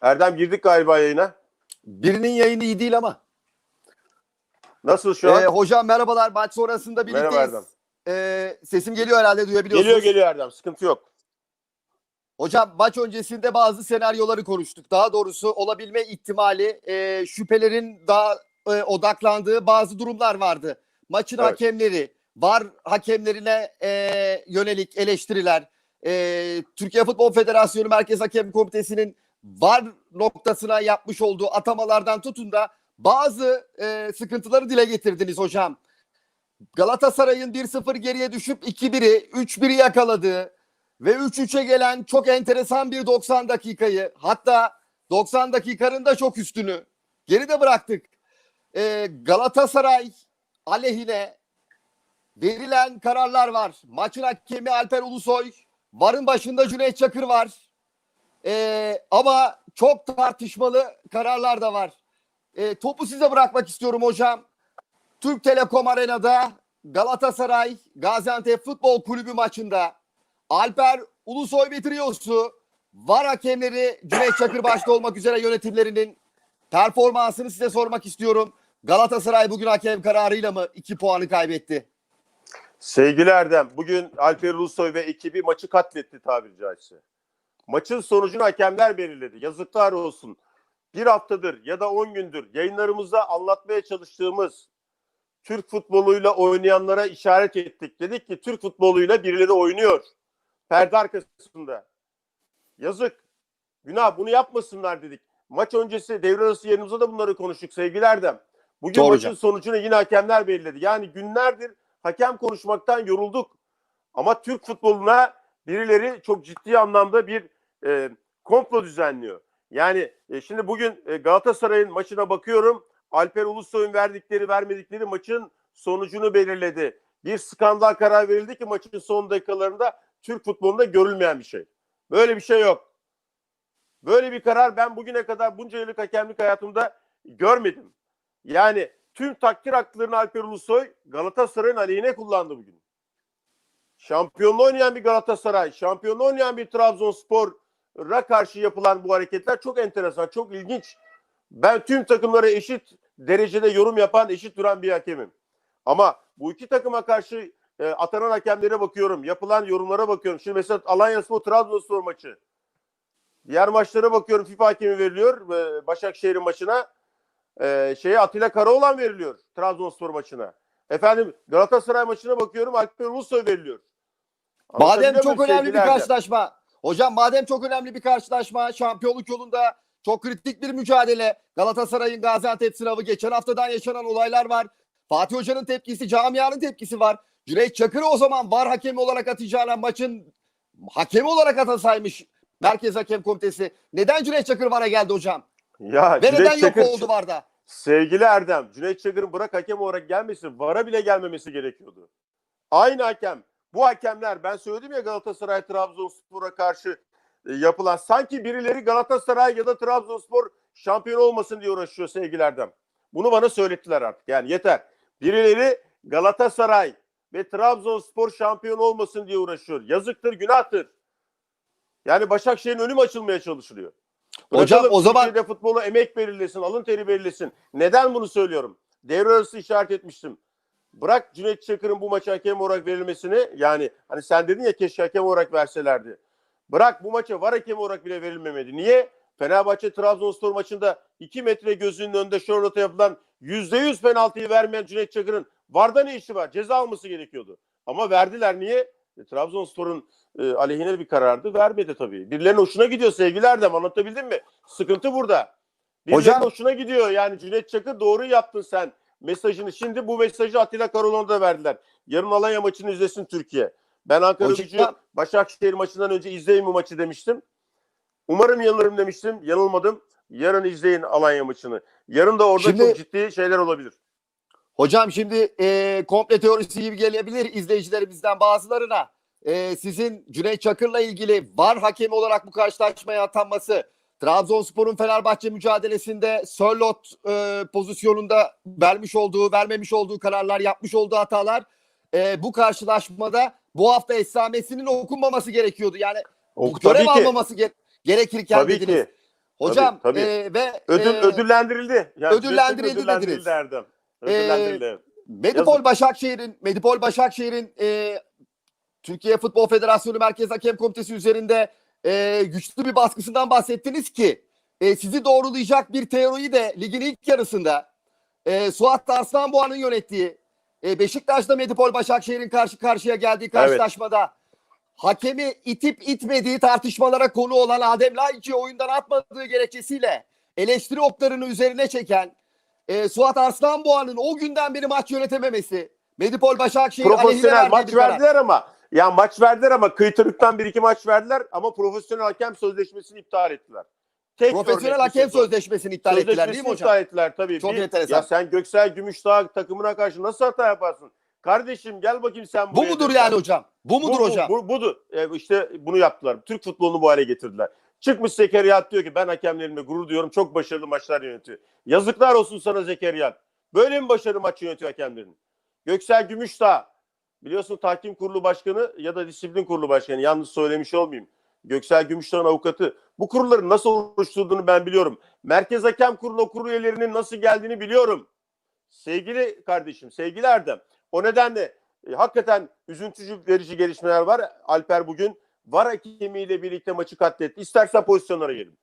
Erdem girdik galiba yayına. Birinin yayını iyi değil ama. Nasıl şu an? Ee, hocam merhabalar. Maç sonrasında Merhaba birlikteyiz. Erdem. Ee, sesim geliyor herhalde duyabiliyorsunuz. Geliyor geliyor Erdem. Sıkıntı yok. Hocam maç öncesinde bazı senaryoları konuştuk. Daha doğrusu olabilme ihtimali e, şüphelerin daha e, odaklandığı bazı durumlar vardı. Maçın Evet. hakemleri, var hakemlerine e, yönelik eleştiriler, e, Türkiye Futbol Federasyonu Merkez Hakem Komitesi'nin var noktasına yapmış olduğu atamalardan tutun da bazı e, sıkıntıları dile getirdiniz hocam. Galatasaray'ın 1-0 geriye düşüp 2-1'i, 3-1'i yakaladığı ve 3-3'e gelen çok enteresan bir 90 dakikayı hatta 90 dakikanın da çok üstünü geride bıraktık. Ee, Galatasaray aleyhine verilen kararlar var. Maçın hakemi Alper Ulusoy, varın başında Cüneyt Çakır var. Ee, ama çok tartışmalı kararlar da var. Ee, topu size bırakmak istiyorum hocam. Türk Telekom Arena'da Galatasaray Gaziantep Futbol Kulübü maçında Alper Ulusoy ve Triosu var hakemleri Cüneyt Çakır başta olmak üzere yönetimlerinin performansını size sormak istiyorum. Galatasaray bugün hakem kararıyla mı 2 puanı kaybetti? Sevgili Erdem, bugün Alper Ulusoy ve ekibi maçı katletti tabiri caizse. Maçın sonucunu hakemler belirledi. Yazıklar olsun. Bir haftadır ya da on gündür yayınlarımızda anlatmaya çalıştığımız Türk futboluyla oynayanlara işaret ettik. Dedik ki Türk futboluyla birileri oynuyor. Perde arkasında. Yazık. Günah bunu yapmasınlar dedik. Maç öncesi devre arası yerimizde de bunları konuştuk sevgili Erdem. Bugün Doğru maçın hocam. sonucunu yine hakemler belirledi. Yani günlerdir hakem konuşmaktan yorulduk. Ama Türk futboluna birileri çok ciddi anlamda bir e, komplo düzenliyor. Yani e, şimdi bugün e, Galatasaray'ın maçına bakıyorum. Alper Ulusoy'un verdikleri vermedikleri maçın sonucunu belirledi. Bir skandal karar verildi ki maçın son dakikalarında Türk futbolunda görülmeyen bir şey. Böyle bir şey yok. Böyle bir karar ben bugüne kadar bunca yıllık hakemlik hayatımda görmedim. Yani tüm takdir haklarını Alper Ulusoy Galatasaray'ın aleyhine kullandı bugün. Şampiyonluğu oynayan bir Galatasaray, şampiyonluğu oynayan bir Trabzonspor'a karşı yapılan bu hareketler çok enteresan, çok ilginç. Ben tüm takımlara eşit derecede yorum yapan, eşit duran bir hakemim. Ama bu iki takıma karşı e, atanan hakemlere bakıyorum, yapılan yorumlara bakıyorum. Şimdi mesela Alanya Spor Trabzonspor maçı. Diğer maçlara bakıyorum FIFA hakemi veriliyor e, Başakşehir'in maçına. E, şeye Atilla Karaoğlan veriliyor Trabzonspor maçına. Efendim Galatasaray maçına bakıyorum Alper Ulusoy veriliyor. Madem Anlatabiliyor çok önemli bir karşılaşma. Hocam madem çok önemli bir karşılaşma, şampiyonluk yolunda çok kritik bir mücadele. Galatasaray'ın Gaziantep sınavı geçen haftadan yaşanan olaylar var. Fatih Hoca'nın tepkisi, camianın tepkisi var. Cüneyt Çakır'ı o zaman var hakemi olarak atacağına maçın hakemi olarak atasaymış Merkez Hakem Komitesi. Neden Cüneyt Çakır VAR'a geldi hocam? Ya Ve Cüneyt neden yok Çakır- oldu VAR'da? Sevgili Erdem, Cüneyt Çakır'ın bırak hakem olarak gelmesi, VAR'a bile gelmemesi gerekiyordu. Aynı hakem. Bu hakemler ben söyledim ya Galatasaray Trabzonspor'a karşı e, yapılan sanki birileri Galatasaray ya da Trabzonspor şampiyon olmasın diye uğraşıyor sevgili Erdem. Bunu bana söylettiler artık. Yani yeter. Birileri Galatasaray ve Trabzonspor şampiyon olmasın diye uğraşıyor. Yazıktır, günahtır. Yani Başakşehir'in önü açılmaya çalışılıyor? Hocam, o zaman- Türkiye'de futbola emek verilsin, alın teri verilsin. Neden bunu söylüyorum? Devre arası işaret etmiştim. Bırak Cüneyt Çakır'ın bu maça hakem olarak verilmesini yani hani sen dedin ya keşke hakem olarak verselerdi. Bırak bu maça var hakem olarak bile verilmemeli. Niye? Fenerbahçe Trabzonspor maçında 2 metre gözünün önünde Şorlot'a yapılan %100 penaltıyı vermeyen Cüneyt Çakır'ın VAR'da ne işi var? Ceza alması gerekiyordu. Ama verdiler niye? E, Trabzonspor'un e, aleyhine bir karardı. Vermedi tabii. Birilerinin hoşuna gidiyor sevgili Erdem. Anlatabildim mi? Sıkıntı burada. Birilerinin Hocam- hoşuna gidiyor. Yani Cüneyt Çakır doğru yaptın sen mesajını. Şimdi bu mesajı Atilla Karaoğlan'a da verdiler. Yarın Alanya maçını izlesin Türkiye. Ben Ankara gücü Başakşehir maçından önce izleyin bu maçı demiştim. Umarım yanılırım demiştim. Yanılmadım. Yarın izleyin Alanya maçını. Yarın da orada Şimdi- çok ciddi şeyler olabilir. Hocam şimdi e, komple teorisi gibi gelebilir izleyicilerimizden bazılarına. E, sizin Cüneyt Çakır'la ilgili var hakemi olarak bu karşılaşmaya atanması, Trabzonspor'un Fenerbahçe mücadelesinde Sörlot e, pozisyonunda vermiş olduğu, vermemiş olduğu kararlar, yapmış olduğu hatalar e, bu karşılaşmada bu hafta esamesinin okunmaması gerekiyordu. Yani O, görev tabii ki. almaması ge- gerekirken Tabii dediniz. ki. Hocam tabii. e, ve Ödül, e, ödüllendirildi. Yani ödüllendirildi ödüllendirildi dediniz. Ödüllendirildi. Medipol Yazık. Başakşehir'in Medipol Başakşehir'in e, Türkiye Futbol Federasyonu Merkez Hakem Komitesi üzerinde e, güçlü bir baskısından bahsettiniz ki e, sizi doğrulayacak bir teoriyi de ligin ilk yarısında e, Suat Arslanboğa'nın yönettiği e, Beşiktaş'ta Medipol Başakşehir'in karşı karşıya geldiği karşılaşmada hakemi itip itmediği tartışmalara konu olan Adem Laiç'i oyundan atmadığı gerekçesiyle eleştiri oklarını üzerine çeken e, Suat Arslanboğa'nın o günden beri maç yönetememesi Medipol Başakşehir Profesyonel maç verdiler ama ya maç verdiler ama kıytırıktan bir iki maç verdiler ama profesyonel hakem sözleşmesini iptal ettiler. Tek Profesyonel hakem sezon. sözleşmesini iptal ettiler değil mi Sözleşmesini hocam? iptal ettiler tabii. Çok Bir- enteresan. Ya sen Göksel Gümüşdağ takımına karşı nasıl hata yaparsın? Kardeşim gel bakayım sen Bu buraya. mudur dediler. yani hocam? Bu mudur bu, hocam? Bu, budur. E, işte bunu yaptılar. Türk futbolunu bu hale getirdiler. Çıkmış Zekeriya diyor ki ben hakemlerimle gurur duyuyorum. Çok başarılı maçlar yönetiyor. Yazıklar olsun sana Zekeriya. Böyle mi başarılı maç yönetiyor hakemlerin? Göksel Gümüşdağ biliyorsun tahkim kurulu başkanı ya da disiplin kurulu başkanı yanlış söylemiş olmayayım. Göksel Gümüşdağ'ın avukatı. Bu kurulları nasıl oluşturduğunu ben biliyorum. Merkez Hakem Kurulu kurul üyelerinin nasıl geldiğini biliyorum. Sevgili kardeşim, sevgili Erdem. O nedenle e, hakikaten üzüntücü verici gelişmeler var. Alper bugün var hakemiyle birlikte maçı katletti. İstersen pozisyonlara gelin.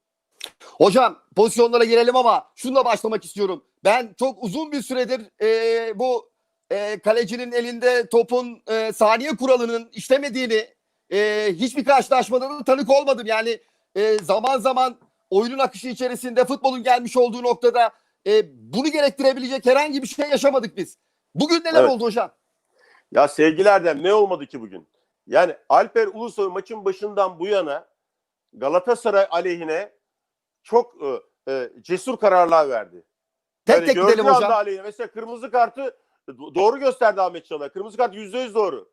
Hocam pozisyonlara girelim ama şununla başlamak istiyorum. Ben çok uzun bir süredir e, bu e, kalecinin elinde topun e, saniye kuralının işlemediğini e, hiçbir karşılaşmada da tanık olmadım. Yani e, zaman zaman oyunun akışı içerisinde futbolun gelmiş olduğu noktada e, bunu gerektirebilecek herhangi bir şey yaşamadık biz. Bugün neler Evet. oldu hocam? Ya sevgili Erdem ne olmadı ki bugün? Yani Alper Ulusoy maçın başından bu yana Galatasaray aleyhine çok e, e, cesur kararlar verdi. Tek Yani tek gidelim hocam. aleyhine. Mesela kırmızı kartı doğru gösterdi Ahmet Çalar. Kırmızı kart yüzde yüz doğru.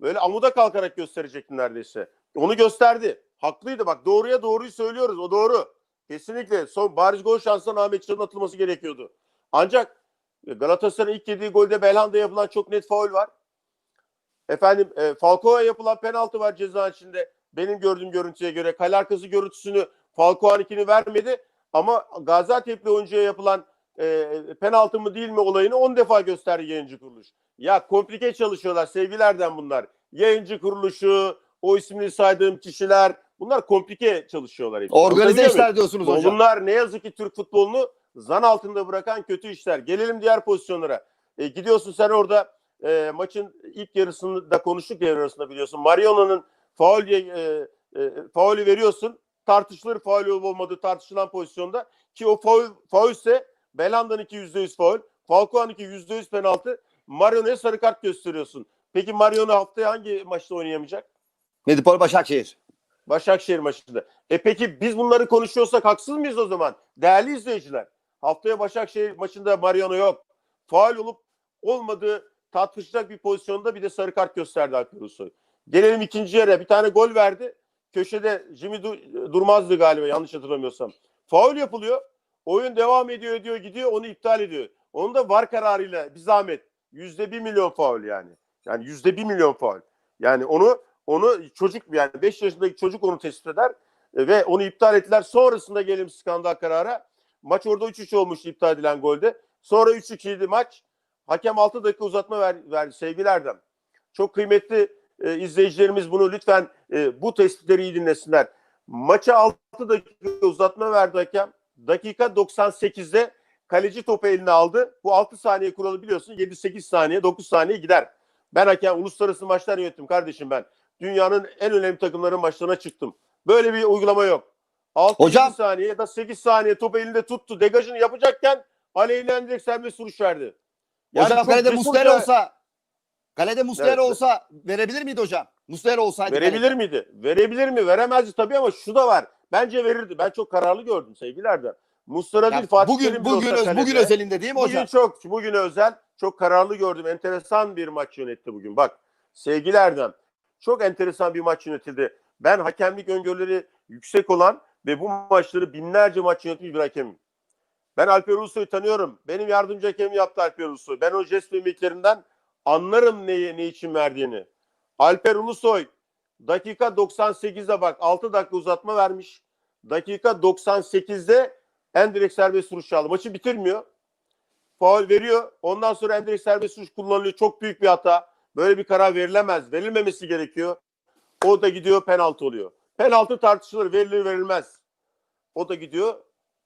Böyle amuda kalkarak gösterecekti neredeyse. Onu gösterdi. Haklıydı bak doğruya doğruyu söylüyoruz. O doğru. Kesinlikle son bariz gol şansından Ahmet Çalık'ın atılması gerekiyordu. Ancak e, Galatasaray'ın ilk yediği golde Belhanda'ya yapılan çok net faul var. Efendim e, Falcao'ya yapılan penaltı var ceza içinde. Benim gördüğüm görüntüye göre kale arkası görüntüsünü Falcao'nunkini vermedi. Ama Gaziantep'li oyuncuya yapılan e, penaltı mı değil mi olayını 10 defa gösterdi yayıncı kuruluş. Ya komplike çalışıyorlar sevgilerden bunlar. Yayıncı kuruluşu, o ismini saydığım kişiler bunlar komplike çalışıyorlar. hepsi. Organize işler diyorsunuz hocam. Bunlar ne yazık ki Türk futbolunu zan altında bırakan kötü işler. Gelelim diğer pozisyonlara. E, gidiyorsun sen orada e, maçın ilk yarısını da konuştuk devre arasında biliyorsun. Mariona'nın faul e, e, faulü veriyorsun. Tartışılır faul olmadığı tartışılan pozisyonda ki o faul faulse Belanda'nınki %100 faul. Falcao'nunki %100 penaltı. Mariona'ya sarı kart gösteriyorsun. Peki Mariona haftaya hangi maçta oynayamayacak? Medipol Başakşehir. Başakşehir maçında. E peki biz bunları konuşuyorsak haksız mıyız o zaman? Değerli izleyiciler. Haftaya Başakşehir maçında Mariano yok. Faal olup olmadığı tartışacak bir pozisyonda bir de sarı kart gösterdi Alper Ulusoy. Gelelim ikinci yere. Bir tane gol verdi. Köşede Jimmy Dur- Durmaz'dı galiba yanlış hatırlamıyorsam. Faul yapılıyor. Oyun devam ediyor ediyor gidiyor onu iptal ediyor. Onu da var kararıyla bir zahmet. Yüzde bir milyon faul yani. Yani yüzde bir milyon faul. Yani onu onu çocuk yani 5 yaşındaki çocuk onu tespit eder e, ve onu iptal ettiler. Sonrasında gelelim skandal karara. Maç orada 3-3 olmuş iptal edilen golde. Sonra 3-2 idi maç. Hakem 6 dakika uzatma ver, verdi sevgili Erdem. Çok kıymetli e, izleyicilerimiz bunu lütfen e, bu tespitleri iyi dinlesinler. Maça 6 dakika uzatma verdi hakem. Dakika 98'de kaleci topu eline aldı. Bu 6 saniye kuralı biliyorsun 7-8 saniye 9 saniye gider. Ben hakem uluslararası maçlar yönettim kardeşim ben. Dünyanın en önemli takımların maçlarına çıktım. Böyle bir uygulama yok. 6 Hocam- saniye ya da 8 saniye topu elinde tuttu. Degajını yapacakken aleyhine direkt serbest vuruş verdi. Yani hocam kalede Muslera olsa kalede Muslera Evet. olsa verebilir miydi hocam? Muslera olsaydı Verebilir kalede. miydi? Verebilir mi? Veremezdi tabii ama şu da var. Bence verirdi. Ben çok kararlı gördüm sevgilerden. Muslera Ya değil Fatih bugün Terim bugün öz- bugün özelinde değil mi Bugün hocam? çok bugün özel çok kararlı gördüm. Enteresan bir maç yönetti bugün. Bak sevgili Erdem çok enteresan bir maç yönetildi. Ben hakemlik öngörüleri yüksek olan ve bu maçları binlerce maç yönetmiş bir hakemim. Ben Alper Ulusoy'u tanıyorum. Benim yardımcı hakemim yaptı Alper Ulusoy. Ben o jest mimiklerinden anlarım neyi, ne için verdiğini. Alper Ulusoy dakika 98'de bak 6 dakika uzatma vermiş. dakika 98'de Endirek serbest vuruş aldı. Maçı bitirmiyor. Faul veriyor. Ondan sonra Endirek serbest vuruş kullanılıyor. Çok büyük bir hata. Böyle bir karar verilemez. Verilmemesi gerekiyor. O da gidiyor penaltı oluyor. Penaltı tartışılır. Verilir verilmez. O da gidiyor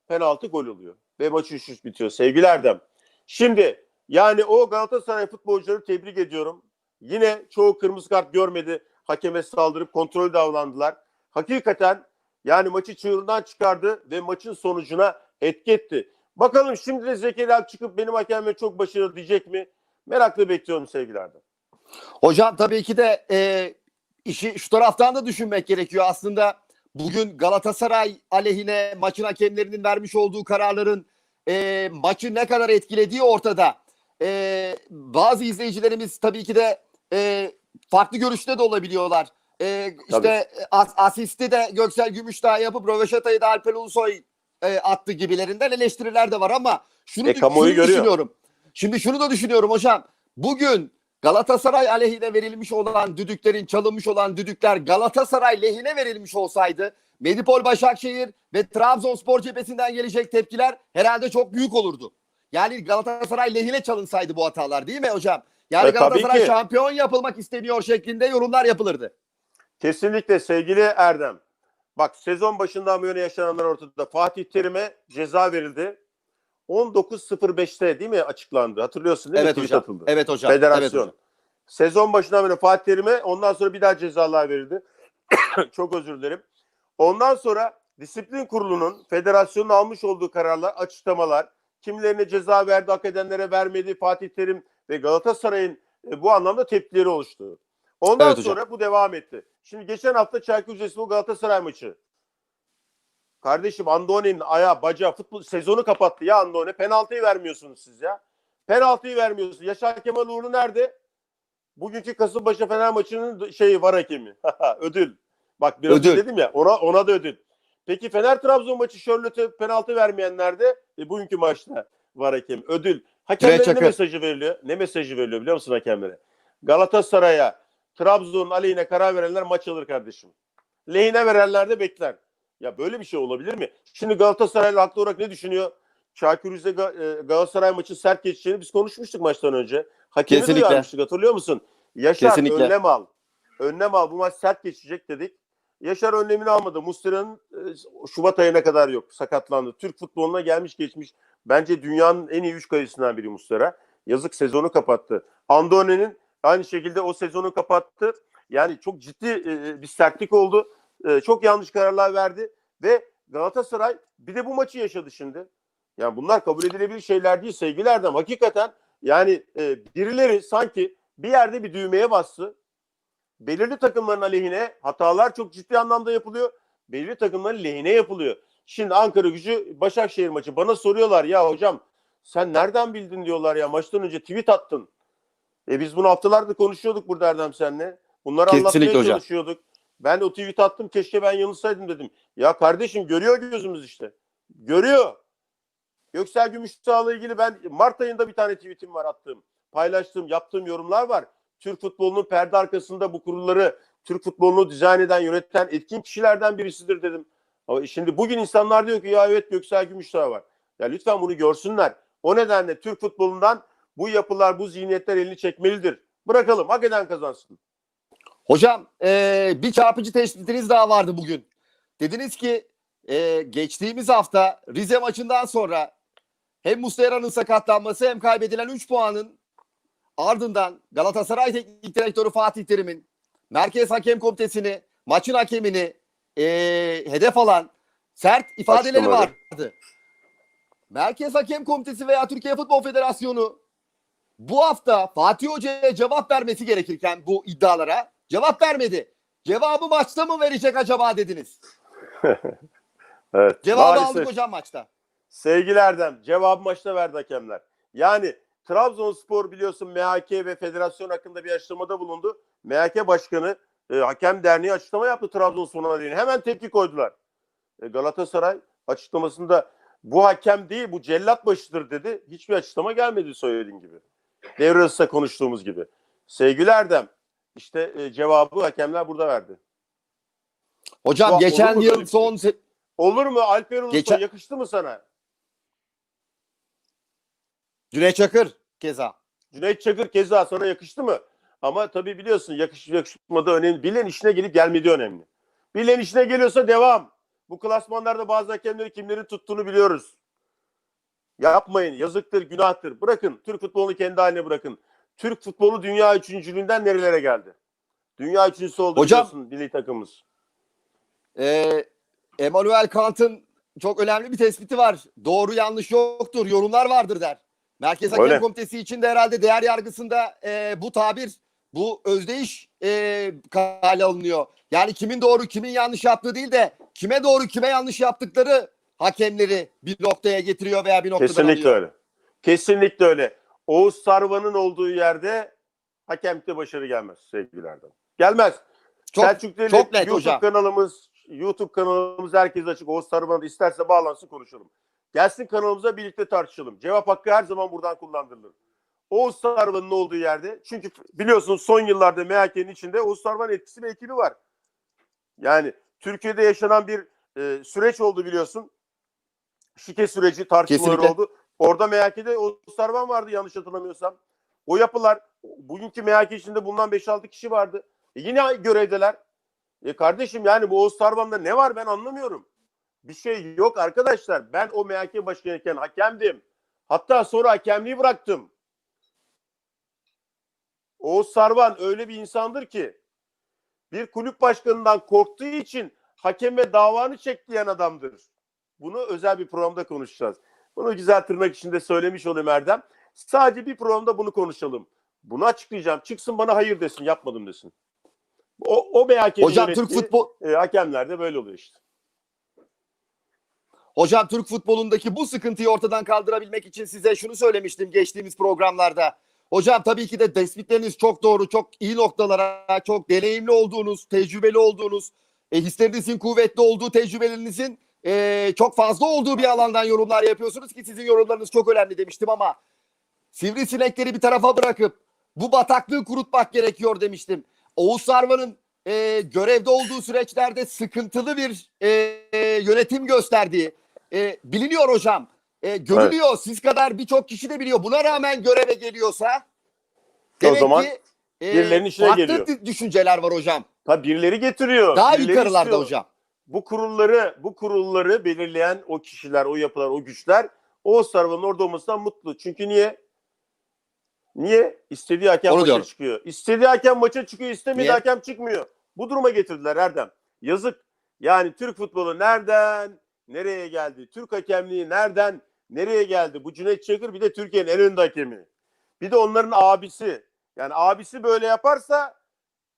penaltı gol oluyor. Ve maç 3-3 bitiyor. Sevgili Erdem. Şimdi yani o Galatasaray futbolcuları tebrik ediyorum. Yine çoğu kırmızı kart görmedi. Hakeme saldırıp kontrol davrandılar. Hakikaten yani maçı çığırından çıkardı ve maçın sonucuna etki etti. Bakalım şimdi de Zekeriya çıkıp benim hakemime çok başarılı diyecek mi? Merakla bekliyorum sevgili. Hocam tabii ki de e, işi şu taraftan da düşünmek gerekiyor. Aslında bugün Galatasaray aleyhine maçın hakemlerinin vermiş olduğu kararların e, maçı ne kadar etkilediği ortada. E, bazı izleyicilerimiz tabii ki de e, farklı görüşte de olabiliyorlar. E, işte as, asisti de Göksel Gümüşdağ yapıp Röveşata'yı da Alper Ulusoy e, attı gibilerinden eleştiriler de var ama şunu, E, şunu görüyor. düşünüyorum. Şimdi şunu da düşünüyorum hocam. Bugün Galatasaray aleyhine verilmiş olan düdüklerin çalınmış olan düdükler Galatasaray lehine verilmiş olsaydı Medipol Başakşehir ve Trabzonspor cephesinden gelecek tepkiler herhalde çok büyük olurdu. Yani Galatasaray lehine çalınsaydı bu hatalar değil mi hocam? Yani E, Galatasaray ki. şampiyon yapılmak isteniyor şeklinde yorumlar yapılırdı. Kesinlikle sevgili Erdem. Bak sezon başından bu yana yaşananlar ortada. Fatih Terim'e ceza verildi. 19.05'te değil mi açıklandı? Hatırlıyorsun değil mi? Evet Tweet hocam. atıldı. Evet hocam. Federasyon. Evet hocam. Sezon başından beri Fatih Terim'e ondan sonra bir daha cezalar verildi. Çok özür dilerim. Ondan sonra disiplin kurulunun federasyonun almış olduğu kararlar, açıklamalar, kimilerine ceza verdi, hak edenlere vermedi. Fatih Terim ve Galatasaray'ın e, bu anlamda tepkileri oluştu. Ondan Evet hocam. sonra bu devam etti. Şimdi geçen hafta Çaykur Rizespor Galatasaray maçı. Kardeşim Andone'nin ayağı, bacağı, futbol sezonu kapattı ya Andone. Penaltıyı vermiyorsunuz siz ya. Penaltıyı vermiyorsunuz. Yaşar Kemal Uğurlu nerede? Bugünkü Kasımpaşa Fener maçının şeyi var hakemi. ödül. Bak biraz Ödül. dedim ya ona ona da ödül. Peki Fener Trabzon maçı Charlotte'e penaltı vermeyen nerede? E, bugünkü maçta var hakem. Ödül. Hakemlere ne mesajı veriliyor? Ne mesajı veriliyor biliyor musun hakemlere? Galatasaray'a Trabzon'un aleyhine karar verenler maç alır kardeşim. Lehine verenler de bekler. Ya böyle bir şey olabilir mi? Şimdi Galatasaraylı haklı olarak ne düşünüyor? Çaykur Rize e, Galatasaray maçı sert geçeceğini biz konuşmuştuk maçtan önce. Hakemi Kesinlikle. uyarmıştık hatırlıyor musun? Yaşar Kesinlikle. önlem al. Önlem al. Bu maç sert geçecek dedik. Yaşar önlemini almadı. Muslera'nın e, Şubat ayına kadar yok. Sakatlandı. Türk futboluna gelmiş geçmiş. Bence dünyanın en iyi üç kayısından biri Muslera. Yazık sezonu kapattı. Andone'nin aynı şekilde o sezonu kapattı. Yani çok ciddi e, bir sertlik oldu. E, çok yanlış kararlar verdi ve Galatasaray bir de bu maçı yaşadı şimdi. Yani bunlar kabul edilebilir şeyler değil sevgili Erdem. Hakikaten yani e, birileri sanki bir yerde bir düğmeye bastı. Belirli takımların aleyhine hatalar çok ciddi anlamda yapılıyor. Belirli takımların lehine yapılıyor. Şimdi Ankara gücü Başakşehir maçı. Bana soruyorlar ya hocam sen nereden bildin diyorlar ya maçtan önce tweet attın. E biz bunu haftalardır konuşuyorduk burada Erdem senle. Bunları Kesinlikle anlatmaya hocam. çalışıyorduk. Ben o tweet attım keşke ben yanılsaydım dedim. Ya kardeşim görüyor gözümüz işte. Görüyor. Göksel Gümüşsağ'la ilgili ben Mart ayında bir tane tweetim var attığım. Paylaştığım, yaptığım yorumlar var. Türk futbolunun perde arkasında bu kurulları, Türk futbolunu dizayn eden, yöneten etkin kişilerden birisidir dedim. Ama şimdi bugün insanlar diyor ki ya evet Göksel Gümüşsağ var. Ya lütfen bunu görsünler. O nedenle Türk futbolundan bu yapılar, bu zihniyetler elini çekmelidir. Bırakalım, hak eden kazansın. Hocam eee, bir çarpıcı tespitiniz daha vardı bugün. Dediniz ki eee, geçtiğimiz hafta Rize maçından sonra hem Muslera'nın sakatlanması hem kaybedilen 3 puanın ardından Galatasaray Teknik Direktörü Fatih Terim'in Merkez Hakem Komitesi'ni, maçın hakemini eee, hedef alan sert ifadeleri Açıklamaları. vardı. Merkez Hakem Komitesi veya Türkiye Futbol Federasyonu bu hafta Fatih Hoca'ya cevap vermesi gerekirken bu iddialara cevap vermedi. Cevabı maçta mı verecek acaba dediniz. Evet. Cevabı maalesef. aldık hocam maçta. Sevgili Erdem, cevabı maçta verdi hakemler. Yani Trabzonspor biliyorsun MHK ve federasyon hakkında bir açıklamada bulundu. MHK Başkanı e, Hakem Derneği açıklama yaptı Trabzonspor'un aleyhine. Hemen tepki koydular. E, Galatasaray açıklamasında bu hakem değil bu cellat başıdır dedi. Hiçbir açıklama gelmedi söylediğin gibi. Devre arasında konuştuğumuz gibi. Sevgili Erdem, işte e, cevabı hakemler burada verdi. Hocam olur geçen mu yıl şey? son se- Olur mu Alper Ulusoy Geçen- yakıştı mı sana? Cüneyt Çakır keza. Cüneyt Çakır keza sana yakıştı mı? Ama tabii biliyorsun yakışıp yakışmadığı önemli. Bilen işine gelip gelmediği önemli. Bilen işine geliyorsa devam. Bu klasmanlarda bazı hakemleri kimlerin tuttuğunu biliyoruz. Yapmayın. Yazıktır, günahtır. Bırakın. Türk futbolunu kendi haline bırakın. Türk futbolu dünya üçüncülüğünden nerelere geldi? Dünya üçüncüsü oldu Hocam- milli takımımız. Ee, Emmanuel Kant'ın çok önemli bir tespiti var. Doğru yanlış yoktur, yorumlar vardır der. Merkez Hakem Öyle. Komitesi için de herhalde değer yargısında e, bu tabir, bu özdeyiş e, kale alınıyor. Yani kimin doğru, kimin yanlış yaptığı değil de kime doğru, kime yanlış yaptıkları hakemleri bir noktaya getiriyor veya bir noktadan Kesinlikle alıyor. öyle. Kesinlikle öyle. Oğuz Sarvan'ın olduğu yerde hakemlikte başarı gelmez sevgilerden. Gelmez. Çok, Selçuk Deli, çok net YouTube hocam. kanalımız, YouTube kanalımız herkes açık. Oğuz Sarıban da isterse bağlansın konuşalım. Gelsin kanalımıza birlikte tartışalım. Cevap hakkı her zaman buradan kullandırılır. Oğuz Sarıban'ın olduğu yerde çünkü biliyorsunuz son yıllarda MHK'nin içinde Oğuz Sarıban etkisi ve ekibi var. Yani Türkiye'de yaşanan bir e, süreç oldu biliyorsun. Şike süreci tartışmaları Kesinlikle. oldu. Orada MHK'de Oğuz Sarıban vardı yanlış hatırlamıyorsam. O yapılar bugünkü MHK içinde bulunan 5-6 kişi vardı. E yine görevdeler. E kardeşim yani bu Oğuz Sarban'da ne var ben anlamıyorum. Bir şey yok arkadaşlar. Ben o MHK başkanıyken hakemdim. Hatta sonra hakemliği bıraktım. Oğuz Sarban öyle bir insandır ki bir kulüp başkanından korktuğu için hakeme davanı çek diyen adamdır. Bunu özel bir programda konuşacağız. Bunu güzel tırnak içinde söylemiş olayım Erdem. Sadece bir programda bunu konuşalım. Bunu açıklayacağım. Çıksın bana hayır desin, yapmadım desin. O, o MHK'nin Hocam Türk futbol e, hakemler de böyle oluyor işte. Hocam Türk futbolundaki bu sıkıntıyı ortadan kaldırabilmek için size şunu söylemiştim geçtiğimiz programlarda. Hocam tabii ki de tespitleriniz çok doğru, çok iyi noktalara, çok deneyimli olduğunuz, tecrübeli olduğunuz, e, hislerinizin kuvvetli olduğu, tecrübelerinizin e, çok fazla olduğu bir alandan yorumlar yapıyorsunuz ki sizin yorumlarınız çok önemli demiştim ama sivrisinekleri bir tarafa bırakıp bu bataklığı kurutmak gerekiyor demiştim. Oğuz Sarvan'ın e, görevde olduğu süreçlerde sıkıntılı bir e, e, yönetim gösterdiği e, biliniyor hocam. E, görülüyor. Siz kadar birçok kişi de biliyor. Buna rağmen göreve geliyorsa demek zaman ki e, birilerinin işine farklı geliyor. düşünceler var hocam. Tabii birileri getiriyor. Daha birileri yukarılarda istiyor. hocam. Bu kurulları, bu kurulları belirleyen o kişiler, o yapılar, o güçler Oğuz Sarvan'ın orada olmasından mutlu. Çünkü niye? Niye? İstediği hakem Onu maça diyorum. çıkıyor. İstediği hakem maça çıkıyor, istemediği Niye? hakem çıkmıyor. Bu duruma getirdiler Erdem. Yazık. Yani Türk futbolu nereden nereye geldi? Türk hakemliği nereden nereye geldi? Bu Cüneyt Çakır bir de Türkiye'nin en önde hakemi. Bir de onların abisi. Yani abisi böyle yaparsa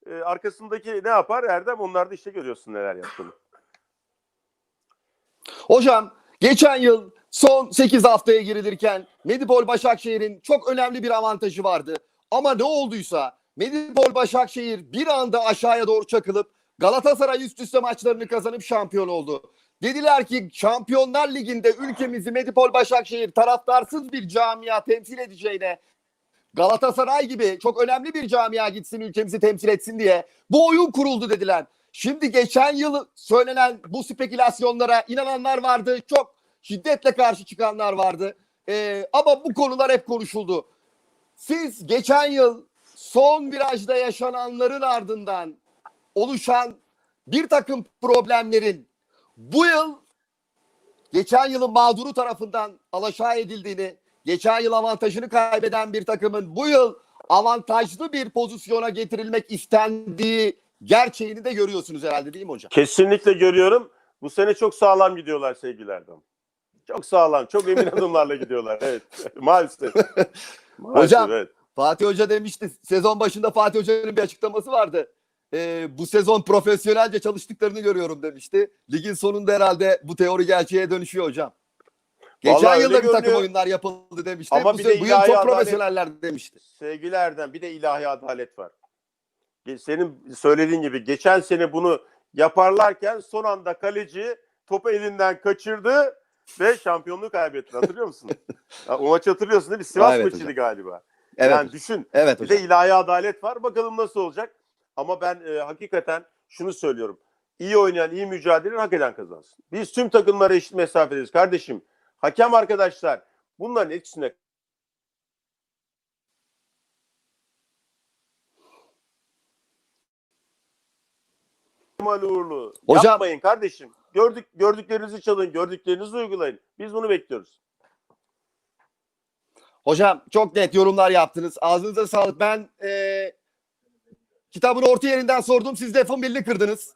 e, arkasındaki ne yapar Erdem? Onlar da işte görüyorsun neler yaptığını. Hocam geçen yıl son 8 haftaya girilirken Medipol Başakşehir'in çok önemli bir avantajı vardı. Ama ne olduysa Medipol Başakşehir bir anda aşağıya doğru çakılıp Galatasaray üst üste maçlarını kazanıp şampiyon oldu. Dediler ki Şampiyonlar Ligi'nde ülkemizi Medipol Başakşehir taraftarsız bir camia temsil edeceğine Galatasaray gibi çok önemli bir camia gitsin ülkemizi temsil etsin diye bu oyun kuruldu dediler. Şimdi geçen yıl söylenen bu spekülasyonlara inananlar vardı. Çok şiddetle karşı çıkanlar vardı. Ee, ama bu konular hep konuşuldu. Siz geçen yıl son virajda yaşananların ardından oluşan bir takım problemlerin bu yıl geçen yılın mağduru tarafından alaşağı edildiğini, geçen yıl avantajını kaybeden bir takımın bu yıl avantajlı bir pozisyona getirilmek istendiği gerçeğini de görüyorsunuz herhalde değil mi hocam? Kesinlikle görüyorum. Bu sene çok sağlam gidiyorlar sevgili Erdem. Çok sağlam, çok emin adımlarla gidiyorlar. Evet, maalesef. maalesef Hocam, evet. Fatih Hoca demişti sezon başında Fatih Hoca'nın bir açıklaması vardı. Ee, bu sezon profesyonelce çalıştıklarını görüyorum demişti. Ligin sonunda herhalde bu teori gerçeğe dönüşüyor hocam. Geçen Vallahi yılda bir takım oyunlar yapıldı demişti. Ama bu, bir de bu yıl çok adalet- profesyoneller demişti. Sevgili Erdem, bir de ilahi adalet var. Senin söylediğin gibi geçen sene bunu yaparlarken son anda kaleci topu elinden kaçırdı ve şampiyonluğu kaybetti. Hatırlıyor musun? Ha, o maçı hatırlıyorsun değil mi? Sivas Evet maçıydı galiba. Evet. Yani düşün. evet Bir hocam. de ilahi adalet var. Bakalım nasıl olacak. Ama ben e, hakikaten şunu söylüyorum. iyi oynayan, iyi mücadeleyi hak eden kazansın. Biz tüm takımlara eşit mesafedeyiz kardeşim. Hakem arkadaşlar bunların etkisine Kemal Uğurlu. Hocam- Yapmayın kardeşim. Gördük gördüklerinizi çalın, gördüklerinizi uygulayın. Biz bunu bekliyoruz. Hocam çok net yorumlar yaptınız. Ağzınıza sağlık. Ben e, kitabın orta yerinden sordum. Siz defın birlik kırdınız.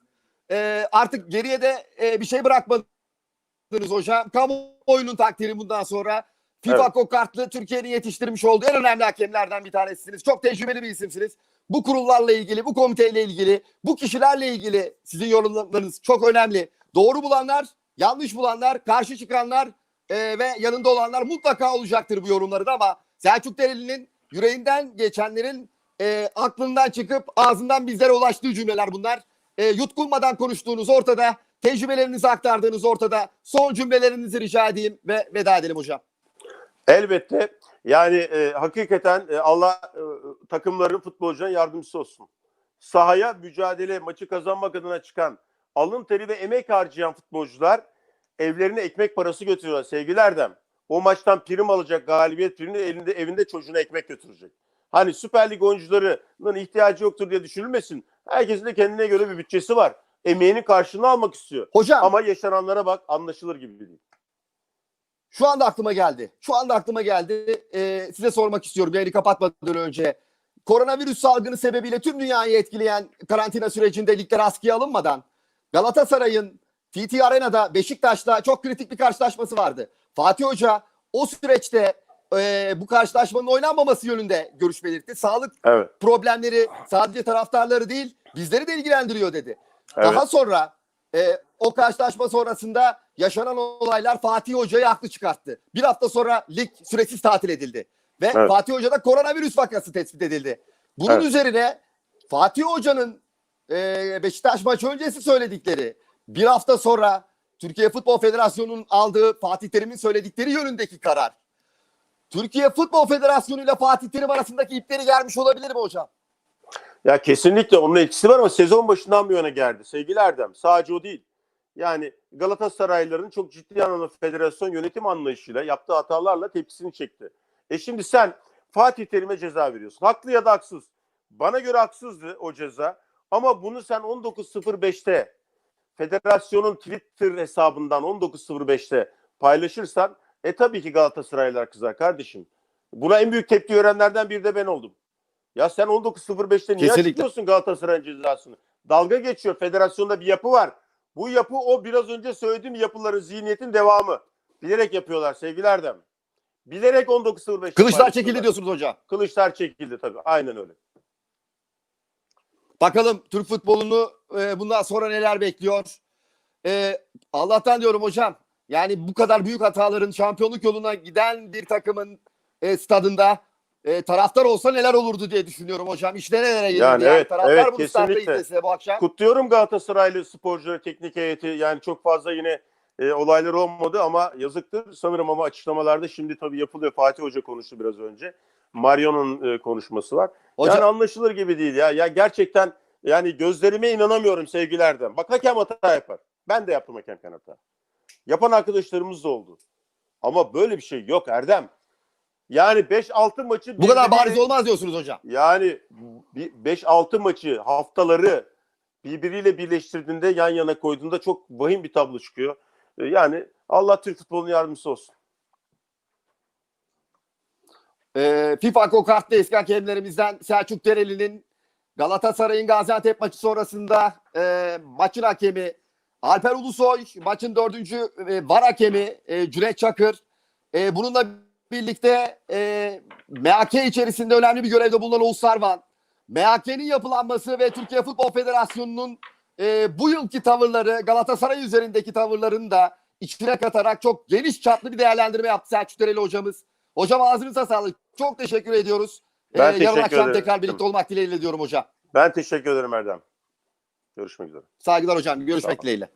E, artık geriye de e, bir şey bırakmadınız hocam. Kamuoyunun takdiri bundan sonra. FIFA Evet. Kokartlı Türkiye'nin yetiştirmiş olduğu en önemli hakemlerden bir tanesiniz. Çok tecrübeli bir isimsiniz. Bu kurullarla ilgili, bu komiteyle ilgili, bu kişilerle ilgili sizin yorumlarınız çok önemli. Doğru bulanlar, yanlış bulanlar, karşı çıkanlar e, ve yanında olanlar mutlaka olacaktır bu yorumları da ama Selçuk Dereli'nin yüreğinden geçenlerin e, aklından çıkıp ağzından bizlere ulaştığı cümleler bunlar. E, yutkunmadan konuştuğunuz ortada, tecrübelerinizi aktardığınız ortada. Son cümlelerinizi rica edeyim ve veda edelim hocam. Elbette. Yani e, hakikaten e, Allah e, takımların futbolcuların yardımcısı olsun. Sahaya mücadele, maçı kazanmak adına çıkan, alın teri ve emek harcayan futbolcular evlerine ekmek parası götürüyorlar sevgili Erdem. O maçtan prim alacak galibiyet primini elinde evinde çocuğuna ekmek götürecek. Hani Süper Lig oyuncularının ihtiyacı yoktur diye düşünülmesin. Herkesin de kendine göre bir bütçesi var. Emeğinin karşılığını almak istiyor. Hocam Ama yaşananlara bak anlaşılır gibi değil. Şu anda aklıma geldi. Şu anda aklıma geldi. Ee, size sormak istiyorum yayını kapatmadan önce. Koronavirüs salgını sebebiyle tüm dünyayı etkileyen karantina sürecinde ligler askıya alınmadan Galatasaray'ın TT Arena'da Beşiktaş'ta çok kritik bir karşılaşması vardı. Fatih Hoca o süreçte e, bu karşılaşmanın oynanmaması yönünde görüş belirtti. Sağlık Evet. problemleri sadece taraftarları değil bizleri de ilgilendiriyor dedi. evet. Daha sonra e, o karşılaşma sonrasında yaşanan olaylar Fatih Hoca'yı haklı çıkarttı. Bir hafta sonra lig süresiz tatil edildi. Ve Evet. Fatih Hoca'da koronavirüs vakası tespit edildi. Bunun Evet. üzerine Fatih Hoca'nın e, Beşiktaş maçı öncesi söyledikleri bir hafta sonra Türkiye Futbol Federasyonu'nun aldığı Fatih Terim'in söyledikleri yönündeki karar. Türkiye Futbol Federasyonu ile Fatih Terim arasındaki ipleri germiş olabilir mi hocam? Ya kesinlikle onun etkisi var ama sezon başından bu yana geldi. Sevgili Erdem sadece o değil. Yani Galatasaraylıların çok ciddi anlamda federasyon yönetim anlayışıyla yaptığı hatalarla tepkisini çekti. E şimdi sen Fatih Terim'e ceza veriyorsun. Haklı ya da haksız. Bana göre haksızdı o ceza. Ama bunu sen 19.05'te federasyonun Twitter hesabından 19.05'te paylaşırsan e tabii ki Galatasaraylılar kızar kardeşim. Buna en büyük tepki verenlerden biri de ben oldum. Ya sen 19.05'te niye Kesinlikle. açıklıyorsun Galatasaray'ın cezasını? Dalga geçiyor. Federasyonda bir yapı var. Bu yapı o biraz önce söylediğim yapıların zihniyetin devamı. Bilerek yapıyorlar sevgili Erdem. Bilerek 19.05'te Kılıçlar çekildi diyorsunuz hocam. Kılıçlar çekildi tabii. Aynen öyle. Bakalım Türk futbolunu e, bundan sonra neler bekliyor. E, Allah'tan diyorum hocam. Yani bu kadar büyük hataların şampiyonluk yoluna giden bir takımın e, stadında e, taraftar olsa neler olurdu diye düşünüyorum hocam. İşte nelere gelirdi. Yani Yani, evet, taraftar evet, bunu kesinlikle. izlese bu akşam. Kutluyorum Galatasaraylı sporcuları, teknik heyeti. Yani çok fazla yine e, olaylar olmadı ama yazıktır. Sanırım ama açıklamalarda şimdi tabii yapılıyor. Fatih Hoca konuştu biraz önce. Mario'nun e, konuşması var. Hocam, Yani anlaşılır gibi değil ya. Ya gerçekten yani gözlerime inanamıyorum sevgilerden. Bak hakem hata yapar. Ben de yaptım hakem hata. Yapan arkadaşlarımız da oldu. Ama böyle bir şey yok Erdem. Yani 5-6 maçı bu kadar bariz olmaz diyorsunuz hocam. yani 5-6 maçı haftaları birbiriyle birleştirdiğinde yan yana koyduğunda çok vahim bir tablo çıkıyor. E, Yani Allah Türk futbolunun yardımcısı olsun. E, FIFA Kokart'ta eski hakemlerimizden Selçuk Dereli'nin Galatasaray'ın Gaziantep maçı sonrasında e, maçın hakemi Alper Ulusoy, maçın dördüncü e, var hakemi e, Cüneyt Çakır. E, bununla birlikte e, MHK içerisinde önemli bir görevde bulunan Oğuz Sarvan. MHK'nin yapılanması ve Türkiye Futbol Federasyonu'nun e, bu yılki tavırları Galatasaray üzerindeki tavırlarını da içine katarak çok geniş çaplı bir değerlendirme yaptı Selçuk Dereli hocamız. Hocam ağzınıza sağlık. Çok teşekkür ediyoruz. Ben Ee, yarın teşekkür akşam ederim. tekrar birlikte olmak dileğiyle diyorum hocam. Ben teşekkür ederim Erdem. Görüşmek üzere. Saygılar hocam. Görüşmek ol. dileğiyle.